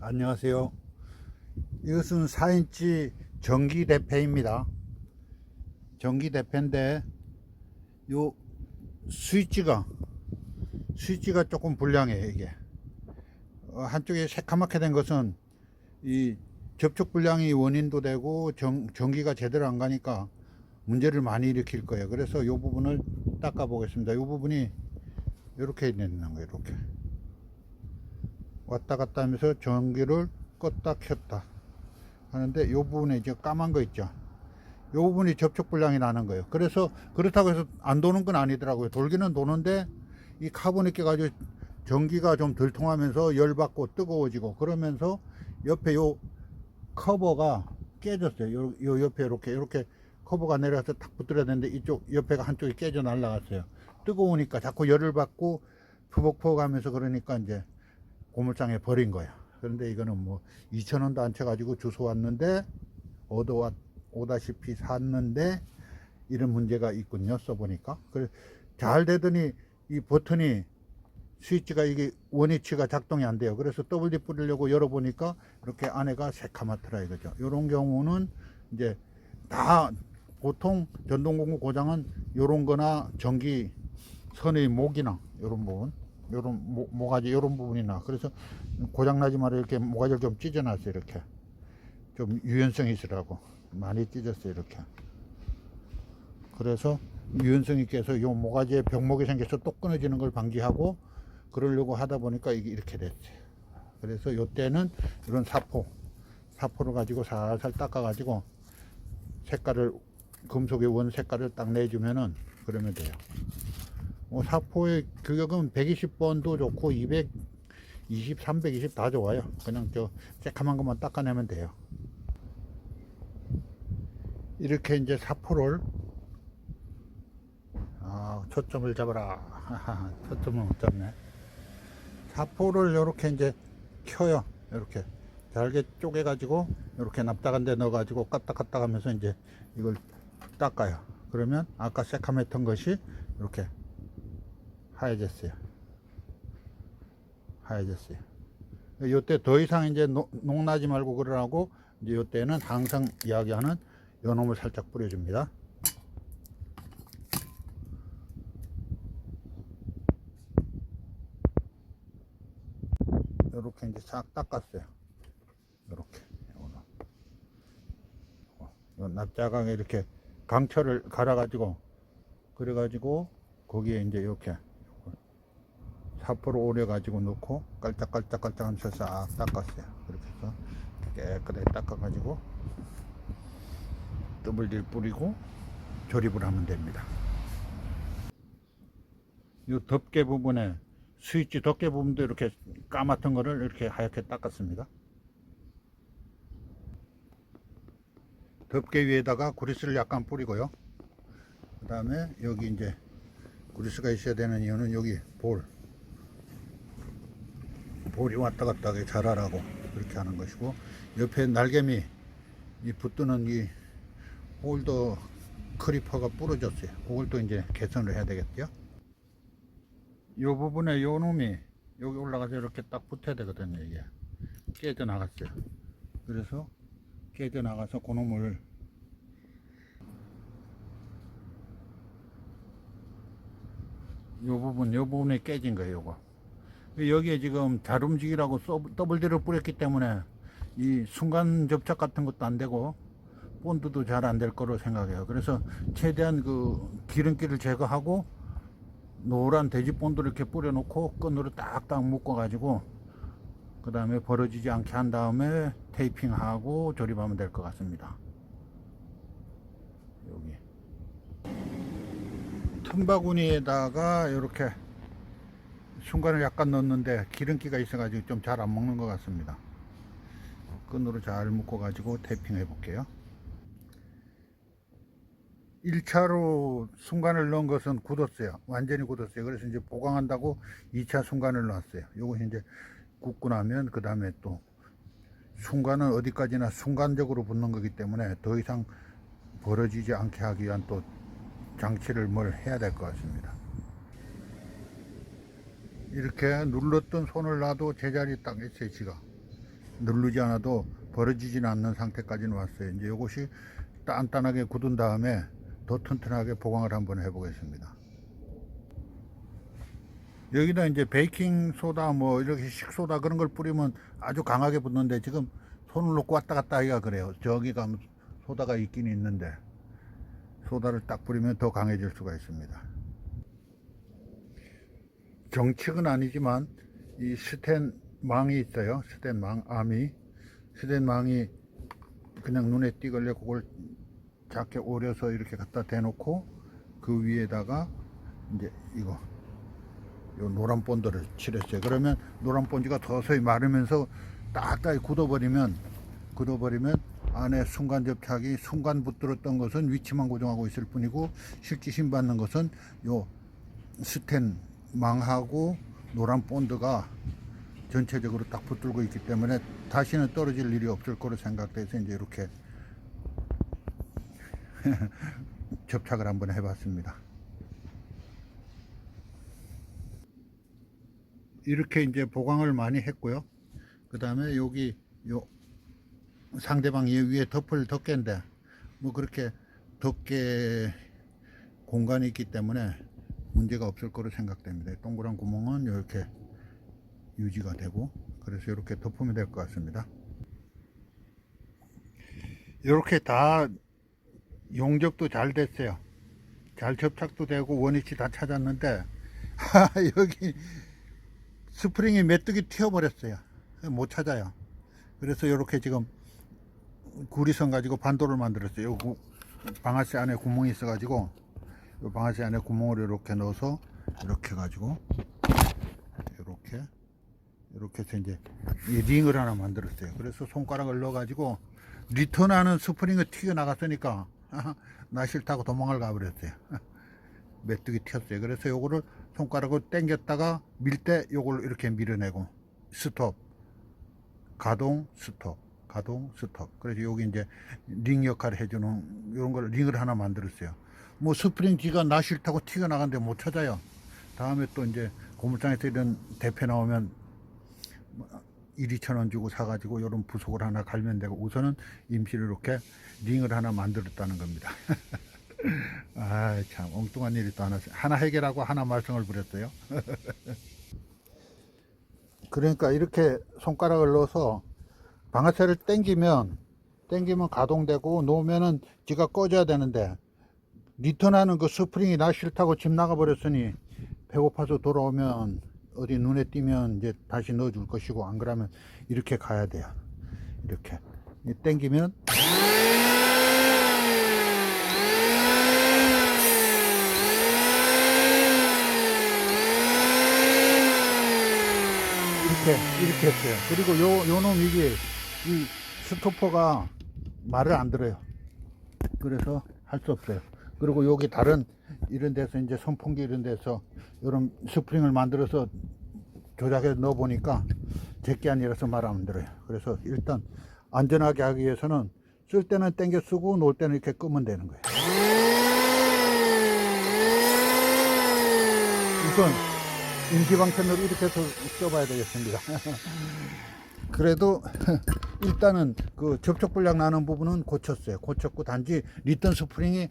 안녕하세요. 이것은 4인치 전기 대패입니다. 전기 대패인데 요 스위치가 스위치가 조금 불량해요 이게. 어, 한쪽에 새카맣게 된 것은 이 접촉 불량이 원인도 되고 전, 전기가 제대로 안 가니까 문제를 많이 일으킬 거예요. 그래서 이 부분을 닦아 보겠습니다. 이 부분이 이렇게 있는 거예요. 이렇게. 왔다 갔다 하면서 전기를 껐다 켰다 하는데 이 부분에 이제 까만 거 있죠? 이 부분이 접촉 불량이 나는 거예요. 그래서 그렇다고 해서 안 도는 건 아니더라고요. 돌기는 도는데 이 카본이 껴가지고 전기가 좀 덜 통하면서 열받고 뜨거워지고 그러면서 옆에 요 커버가 깨졌어요. 요, 요 옆에 이렇게 이렇게 커버가 내려가서 탁 붙들어야 되는데 이쪽 옆에가 한쪽이 깨져 날라갔어요. 뜨거우니까 자꾸 열을 받고 푸벅푸벅 하면서 그러니까 이제 고물상에 버린 거야. 그런데 이거는 뭐 2천원도 안 쳐가지고 주소 왔는데 얻어 오다시피 샀는데 이런 문제가 있군요. 써보니까. 그래 잘 되더니 이 버튼이 스위치가 이게 원위치가 작동이 안 돼요. 그래서 WD 뿌리려고 열어보니까 이렇게 안에가 새카맣더라 이거죠. 이런 경우는 이제 다 보통 전동공구 고장은 요런 거나 전기 선의 목이나 요런 부분 요런 모, 모가지 요런 부분이나 그래서 고장나지 말아 이렇게 모가지를 좀 찢어놨어요 이렇게. 좀 유연성이 있으라고. 많이 찢었어요 이렇게. 그래서 유연성 있게 해서 요 모가지에 병목이 생겨서 또 끊어지는 걸 방지하고 그러려고 하다 보니까 이게 이렇게 됐어요. 그래서 요 때는 이런 사포 사포를 가지고 살살 닦아 가지고 색깔을 금속의 원 색깔을 딱 내주면은 그러면 돼요 뭐 사포의 규격은 120번도 좋고 220, 320 다 좋아요. 그냥 저 새카만 것만 닦아내면 돼요. 이렇게 이제 사포를 아, 초점을 잡아라. 초점을 못 잡네. 사포를 이렇게 이제 켜요. 이렇게 잘게 쪼개 가지고 이렇게 납작한 데 넣어 가지고 까딱까딱 하면서 이제 이걸 닦아요. 그러면 아까 새카맸던 것이 이렇게 하얘졌어요. 하얘졌어요. 요때 더 이상 이제 녹, 녹나지 말고 그러라고 이제 요때는 항상 이야기하는 요 놈을 살짝 뿌려줍니다. 요렇게 이제 싹 닦았어요. 요렇게. 요거는. 요 납작하게 이렇게 강철을 갈아가지고 그래가지고 거기에 이제 이렇게 사포를 오려 가지고 넣고 깔짝깔짝깔짝 하면서 싹 닦았어요. 그렇게 해서 깨끗하게 닦아 가지고 더블질 뿌리고 조립을 하면 됩니다. 이 덮개 부분에 스위치 덮개 부분도 이렇게 까맣던 거를 이렇게 하얗게 닦았습니다. 덮개 위에다가 그리스를 약간 뿌리고요. 그 다음에 여기 이제 그리스가 있어야 되는 이유는 여기 볼 볼이 왔다 갔다 하게 자라라고 그렇게 하는 것이고 옆에 날개미 이 붙드는 이 홀더 크리퍼가 부러졌어요. 그걸 또 이제 개선을 해야 되겠죠 이 부분에 요 놈이 여기 올라가서 이렇게 딱 붙어야 되거든요 이게. 깨져 나갔어요. 그래서 깨져 나가서 그 놈을 요 부분, 요 부분에 깨진 거예요, 요거. 여기에 지금 잘 움직이라고 더블디를 뿌렸기 때문에 이 순간 접착 같은 것도 안 되고 본드도 잘 안 될 거로 생각해요. 그래서 최대한 그 기름기를 제거하고 노란 돼지 본드를 이렇게 뿌려놓고 끈으로 딱딱 묶어가지고 그 다음에 벌어지지 않게 한 다음에 테이핑하고 조립하면 될 것 같습니다. 여기. 틈바구니에다가 이렇게 순간을 약간 넣었는데 기름기가 있어가지고 좀 잘 안 먹는 것 같습니다. 끈으로 잘 묶어 가지고 테이핑 해 볼게요. 1차로 순간을 넣은 것은 굳었어요. 완전히 굳었어요. 그래서 이제 보강한다고 2차 순간을 넣었어요. 요것이 이제 굳고 나면 그 다음에 또 순간은 어디까지나 순간적으로 붙는 거기 때문에 더 이상 벌어지지 않게 하기 위한 또 장치를 뭘 해야 될 것 같습니다. 이렇게 눌렀던 손을 놔도 제자리 딱 있어요, 지가. 누르지 않아도 벌어지진 않는 상태까지는 왔어요. 이제 이것이 단단하게 굳은 다음에 더 튼튼하게 보강을 한번 해 보겠습니다. 여기다 이제 베이킹 소다 뭐 이렇게 식소다 그런 걸 뿌리면 아주 강하게 붙는데 지금 손을 놓고 왔다 갔다 하기가 그래요. 저기 가면 소다가 있긴 있는데 소다를 딱 뿌리면 더 강해질 수가 있습니다. 정책은 아니지만 이 스텐 망이 있어요. 스텐 망 암이 스텐 망이 그냥 눈에 띄길래 그걸 작게 오려서 이렇게 갖다 대놓고 그 위에다가 이제 이거 요 노란 본드를 칠했어요. 그러면 노란 본지가 서서히 마르면서 딱딱 굳어버리면 굳어버리면 안에 순간 접착이 순간 붙들었던 것은 위치만 고정하고 있을 뿐이고 실기심 받는 것은 요 스텐 망하고 노란 본드가 전체적으로 딱 붙들고 있기 때문에 다시는 떨어질 일이 없을 거로 생각돼서 이제 이렇게 접착을 한번 해봤습니다. 이렇게 이제 보강을 많이 했고요. 그 다음에 여기 요 상대방 위에 덮을 덮개인데 뭐 그렇게 덮개 공간이 있기 때문에 문제가 없을 거로 생각됩니다. 동그란 구멍은 이렇게 유지가 되고 그래서 이렇게 덮으면 될것 같습니다. 이렇게 다 용접도 잘 됐어요. 잘 접착도 되고 원위치 다 찾았는데 여기 스프링이 메뚜기 튀어버렸어요. 못 찾아요. 그래서 이렇게 지금 구리선 가지고 반도를 만들었어요. 방아쇠 안에 구멍이 있어가지고 요 방아쇠 안에 구멍을 이렇게 넣어서 이렇게 가지고 이렇게 이렇게 해서 이제 이 링을 하나 만들었어요. 그래서 손가락을 넣어가지고 리턴하는 스프링이 튀어 나갔으니까 나 싫다고 도망을 가버렸어요. 메뚜기 튀었어요. 그래서 요거를 손가락으로 당겼다가 밀 때 요걸 이렇게 밀어내고 스톱 가동 스톱 가동 스톱 그래서 여기 이제 링 역할을 해주는 이런 걸 링을 하나 만들었어요 뭐 스프링 지가 나 싫다고 튀어 나간데 못 찾아요. 다음에 또 이제 고물상에서 이런 대패 나오면 1, 2천 원 주고 사가지고 이런 부속을 하나 갈면 되고 우선은 임시로 이렇게 링을 하나 만들었다는 겁니다. 아 참 엉뚱한 일이 또 하나 하나 해결하고 하나 말썽을 부렸어요. 그러니까 이렇게 손가락을 넣어서 방아쇠를 당기면 당기면 가동되고 놓으면은 지가 꺼져야 되는데 리턴하는 그 스프링이 나 싫다고 집 나가 버렸으니 배고파서 돌아오면 어디 눈에 띄면 이제 다시 넣어줄 것이고 안 그러면 이렇게 가야 돼요 이렇게 이 당기면 이렇게 이렇게 했어요. 그리고 요 요놈 이게 이 스토퍼가 말을 안 들어요. 그래서 할 수 없어요. 그리고 여기 다른 이런 데서 이제 선풍기 이런 데서 이런 스프링을 만들어서 조작해 넣어 보니까 제게 아니라서 말 안 들어요. 그래서 일단 안전하게 하기 위해서는 쓸 때는 당겨 쓰고 놓을 때는 이렇게 끄면 되는 거예요. 우선 임기방편으로 이렇게 해서 써봐야 되겠습니다. 그래도 일단은 그 접촉 불량 나는 부분은 고쳤어요. 고쳤고 단지 리턴 스프링이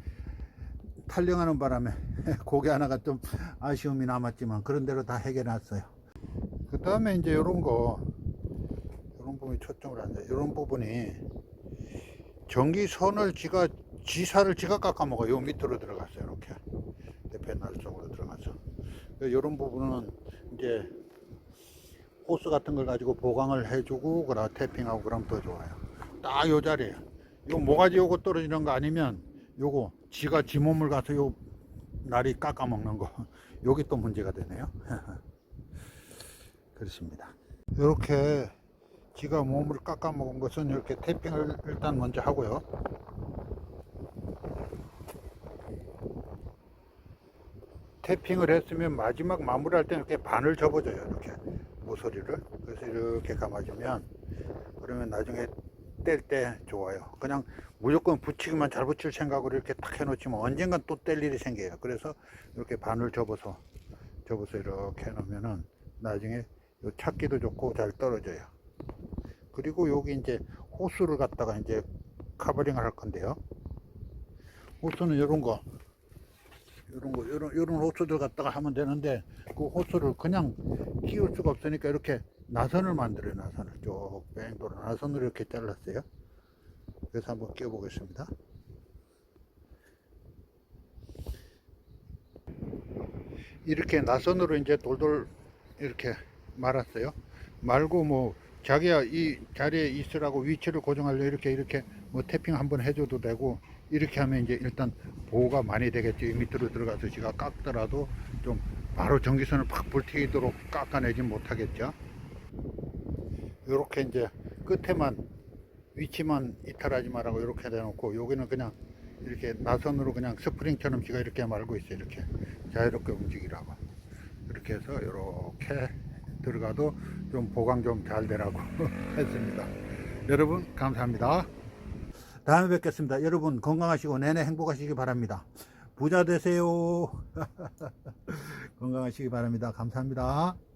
탈령하는 바람에 고개 하나가 좀 아쉬움이 남았지만 그런 대로 다 해결했어요. 그 다음에 이제 이런 거 이런 부분이 초점을 안 돼. 이런 부분이 전기선을 지가 지사를 지가 깎아먹어요. 요 밑으로 들어갔어요. 이렇게 대패날 쪽으로 들어가서 이런 부분은 이제 호스 같은 걸 가지고 보강을 해주고 그라 태핑하고 그러면 더 좋아요. 딱 요 자리에 요 모가지 요거 떨어지는 거 아니면 요거 지가 지 몸을 가서 요 날이 깎아먹는 거 여기 또 문제가 되네요. 그렇습니다. 이렇게 지가 몸을 깎아먹은 것은 이렇게 태핑을 일단 먼저 하고요. 태핑을 했으면 마지막 마무리할 때는 이렇게 반을 접어줘요. 이렇게 모서리를. 그래서 이렇게 감아주면 그러면 나중에 뗄 때 좋아요. 그냥 무조건 붙이기만 잘 붙일 생각으로 이렇게 딱 해놓지만 언젠간 또 뗄 일이 생겨요. 그래서 이렇게 반을 접어서 접어서 이렇게 해놓으면은 나중에 요 찾기도 좋고 잘 떨어져요. 그리고 여기 이제 호스를 갖다가 이제 카버링을 할 건데요. 호스는 이런 거, 이런 거, 이런, 이런 호스들 갖다가 하면 되는데 그 호스를 그냥 끼울 수가 없으니까 이렇게 나선을 만들어요. 나선을 쭉뺑 돌아 나선으로 이렇게 잘랐어요. 그래서 한번 끼워 보겠습니다. 이렇게 나선으로 이제 돌돌 이렇게 말았어요. 말고 뭐 자기야 이 자리에 있으라고 위치를 고정하려 이렇게 이렇게 뭐 태핑 한번 해줘도 되고 이렇게 하면 이제 일단 보호가 많이 되겠죠. 이 밑으로 들어가서 지가 깎더라도 좀 바로 전기선을 팍 불튀도록 깎아내지 못하겠죠. 이렇게 이제 끝에만 위치만 이탈하지 말라고 이렇게 대놓고 여기는 그냥 이렇게 나선으로 그냥 스프링처럼 지가 이렇게 말고 있어요. 이렇게 자유롭게 움직이라고. 이렇게 해서 이렇게 들어가도 좀 보강 좀 잘 되라고 했습니다. 여러분 감사합니다. 다음에 뵙겠습니다. 여러분 건강하시고 내내 행복하시기 바랍니다. 부자 되세요. 건강하시기 바랍니다. 감사합니다.